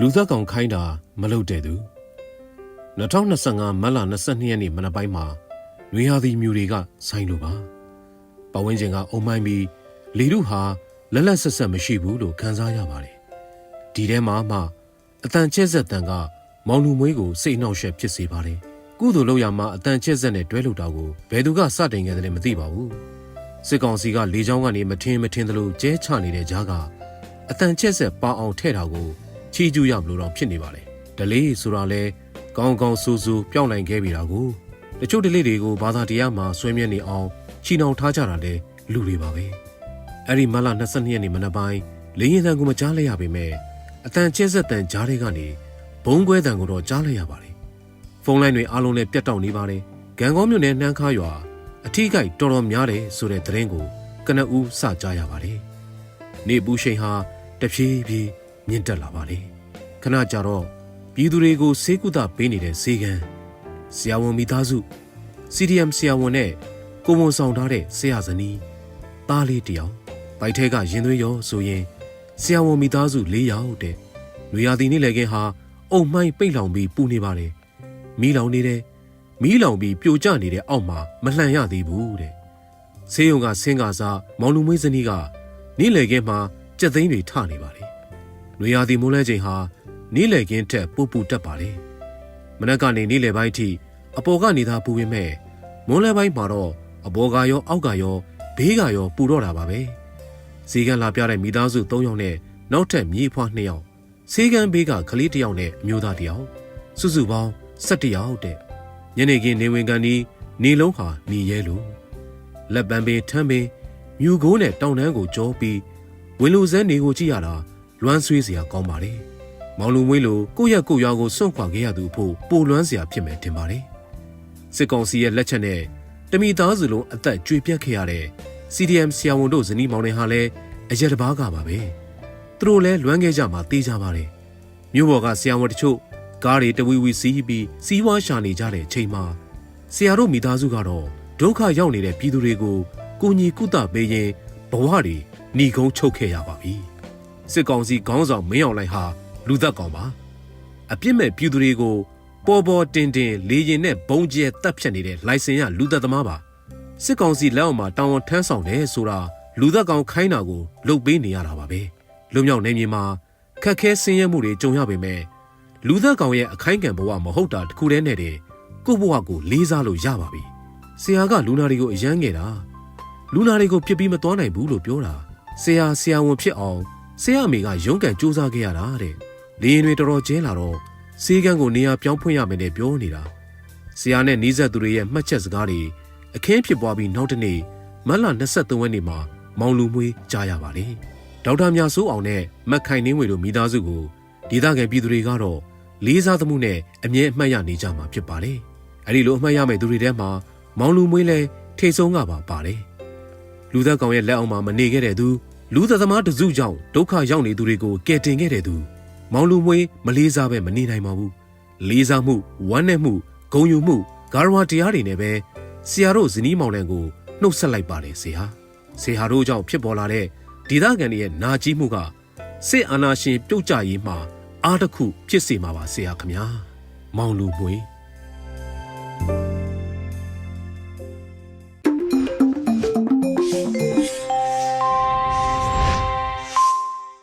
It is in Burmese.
လူသက်ကောင်ခိုင်းတာမလုပ်တဲ့သူ2025မတ်လ22ရက်နေ့မနက်ပိုင်းမှာနွေဟာသီမြူတွေကဆိုင်လိုပါပဝင်းကျင်ကအုံမိုင်းပြီးလေတို့ဟာလက်လက်ဆက်ဆက်မရှိဘူးလို့ခံစားရပါတယ်ဒီထဲမှာမှအတန်ကျက်ဆက်တန်ကမောင်လူမွေးကိုစိတ်နှောက်ယှက်ဖြစ်စေပါတယ်ကုသိုလ်လုပ်ရမှာအတန်ကျက်ဆက်နဲ့တွဲလို့တာကိုဘယ်သူကစတင်ခဲ့တယ်လဲမသိပါဘူးစစ်ကောင်စီကလေချောင်းကနေမထင်းမထင်းသလိုကျဲချနေတဲ့ကြားကအတန်ကျက်ဆက်ပါအောင်ထဲ့တာကို ချီကျူးရမလို့တော့ဖြစ်နေပါလေဒလေးဆိုတာလဲကောင်းကောင်းဆူဆူပြောင်းနိုင်ခဲ့ပြီတာကိုတချို့ဒလေးတွေကိုဘာသာတရားမှာဆွဲမြဲနေအောင်ချီနှောင်ထားကြတာလဲလူတွေပါပဲအဲ့ဒီမလ22ရက်နေ့မနက်ပိုင်းလင်းရင်တန်ကိုမကြားလိုက်ရပေမဲ့အတန်ကျက်ဆက်တန်ကြားတွေကနေဘုံကွဲတန်ကိုတော့ကြားလိုက်ရပါတယ်ဖုန်းလိုင်းတွေအားလုံးလည်းပြတ်တောက်နေပါတယ်ဂံကောမြို့နယ်နှမ်းခါရွာအထီးကိုက်တော်တော်များတယ်ဆိုတဲ့သတင်းကိုကနဦးစကြားရပါတယ်နေပူရှိန်ဟာတဖြည်းဖြည်းမြင့်တက်လာပါတယ် ခဏကြာတော့ပြည်သူတွေကိုစေကုသပေးနေတဲ့ဈေးကန်းဆရာဝန်မိသားစု CDM ဆရာဝန်နဲ့ကိုဝန်ဆောင်ထားတဲ့ဆရာဇနီးသားလေးတစ်ယောက်ဗိုက်ထဲကရင်သွေးရောဆိုရင်ဆရာဝန်မိသားစု၄ယောက်တဲ့နွေရာသီနေ့လည်ခင်းဟာအုံမှိုင်းပိတ်လောင်ပြီးပူနေပါတယ်မီးလောင်နေတဲ့မီးလောင်ပြီးပြိုကျနေတဲ့အောက်မှာမလှန်ရသေးဘူးတဲ့ဆေးရုံကဆင်းကားစားမောင်လူမွေးစနီးကနေ့လည်ခင်းမှာကြက်သိန်းတွေထနေပါလေနွေရာသီမိုးလဲချိန်ဟာ နေ့လည်ခင်းထက်ပူပူတက်ပါလေမနက်ကနေနေ့လည်ပိုင်းထိအပေါ်ကနေသာပူပေမဲ့မိုးလဲပိုင်းမှာတော့အပေါ်ကရောအောက်ကရောဘေးကရောပူတော့တာပါပဲဈေးကန်းလာပြတဲ့မိသားစု၃ယောက်နဲ့နောက်ထပ်မြေးဖွား၂ယောက်ဈေးကန်းဘေးကကလေးတစ်ယောက်နဲ့အမျိုးသားတစ်ယောက်စုစုပေါင်း၁၁ယောက်တဲ့ညနေခင်းနေဝင်ကန်ဒီနေလုံးဟာနေရဲလို့လက်ပံပင်ထမ်းပင်မြူကိုးနဲ့တောင်တန်းကိုကြောပြီးဝင်လူစဲနေကိုကြည့်ရတာလွမ်းဆွေးစရာကောင်းပါလေ မောင်လူမွေးလိုကိုယ့်ရက်ကိုယ်ရွာကိုစွန့်ခွာခဲ့ရသူဖို့ပိုလွမ်းစရာဖြစ်မယ်တင်ပါတယ်စစ်ကောင်စီရဲ့လက်ချက်နဲ့တမိသားစုလုံးအသက်ကြွေပြတ်ခဲ့ရတဲ့ CDM ဆရာဝန်တို့ဇနီးမောင်နှံဟာလည်းအရက်တစ်ပါးကပါပဲသူတို့လည်းလွမ်းခဲ့ကြမှာတေးကြပါတယ်မြို့ပေါ်ကဆရာဝန်တချို့ကားတွေတဝီဝီစီးပြီးစီးဝါးရှာနေကြတဲ့အချိန်မှာဆရာတို့မိသားစုကတော့ဒုက္ခရောက်နေတဲ့ပြည်သူတွေကိုကိုညီကုသပေးရင်ဘဝတွေหนีကုန်းချုပ်ခဲ့ရပါပြီစစ်ကောင်စီခေါင်းဆောင်မင်းအောင်လှိုင်ဟာ လူသက်ကောင်ပါအပြစ်မဲ့ပြည်သူတွေကိုပေါ်ပေါ်တင်တင်လေရင်နဲ့ဘုံကျဲတပ်ဖြတ်နေတဲ့လိုင်စင်ရလူသက်သမားပါစစ်ကောင်စီလက်အောက်မှာတာဝန်ထမ်းဆောင်တယ်ဆိုတာလူသက်ကောင်ခိုင်းတာကိုလုပ်ပေးနေရတာပါပဲလူမြောက်နေမြေမှာခက်ခဲဆင်းရဲမှုတွေကြုံရပေမဲ့လူသက်ကောင်ရဲ့အခိုင်ခံဘဝမဟုတ်တာတခုတည်းနဲ့တည်းကိုယ့်ဘဝကိုလေးစားလို့ရပါပြီဆရာကလူနာတွေကိုအယမ်းငယ်တာလူနာတွေကိုဖြစ်ပြီးမသွားနိုင်ဘူးလို့ပြောတာဆရာဆရာဝန်ဖြစ်အောင်ဆရာအမေကရုန်းကန်စူးစမ်းခဲ့ရတာတဲ့ လေရင်တွေတော်တော်ကျဲလာတော့စေကန်းကိုနေရာပြောင်းဖွင့်ရမယ်နဲ့ပြောနေတာဆရာနဲ့နီးစပ်သူတွေရဲ့မှတ်ချက်စကားတွေအခင်းဖြစ်ပွားပြီးနောက်တစ်နေ့မတ်လ23ရက်နေ့မှာမောင်လူမွေးကြားရပါလေဒေါက်တာမြဆိုးအောင်နဲ့မက်ခိုင်နှင်းဝေတို့မိသားစုကိုဒေသခံပြည်သူတွေကတော့လေးစားသမှုနဲ့အမြဲအမှတ်ရနေကြမှာဖြစ်ပါလေအဲ့ဒီလိုအမှတ်ရမယ့်သူတွေထဲမှာမောင်လူမွေးလဲထိတ်ဆုံးကပါပါတယ်လူသက်ကောင်ရဲ့လက်အောက်မှာမနေခဲ့တဲ့သူလူသက်သမားတစုကြောင့်ဒုက္ခရောက်နေသူတွေကိုကယ်တင်ခဲ့တဲ့သူ မောင်လူမွေးမလေးစားပဲမနေနိုင်ပါဘူးလေးစားမှုဝမ်းနဲ့မှုဂုံယူမှုဂါရဝတရားတွေနဲ့ပဲဆရာတို့ဇနီးမောင်နှံကိုနှုတ်ဆက်လိုက်ပါတယ်ဆရာဆရာတို့ကြောင့်ဖြစ်ပေါ်လာတဲ့ဒေသခံတွေရဲ့နာကြီးမှုကစစ်အာဏာရှင်ပြုတ်ကျရေးမှာအားတစ်ခုဖြစ်စေမှာပါဆရာခမညာမောင်လူမွေး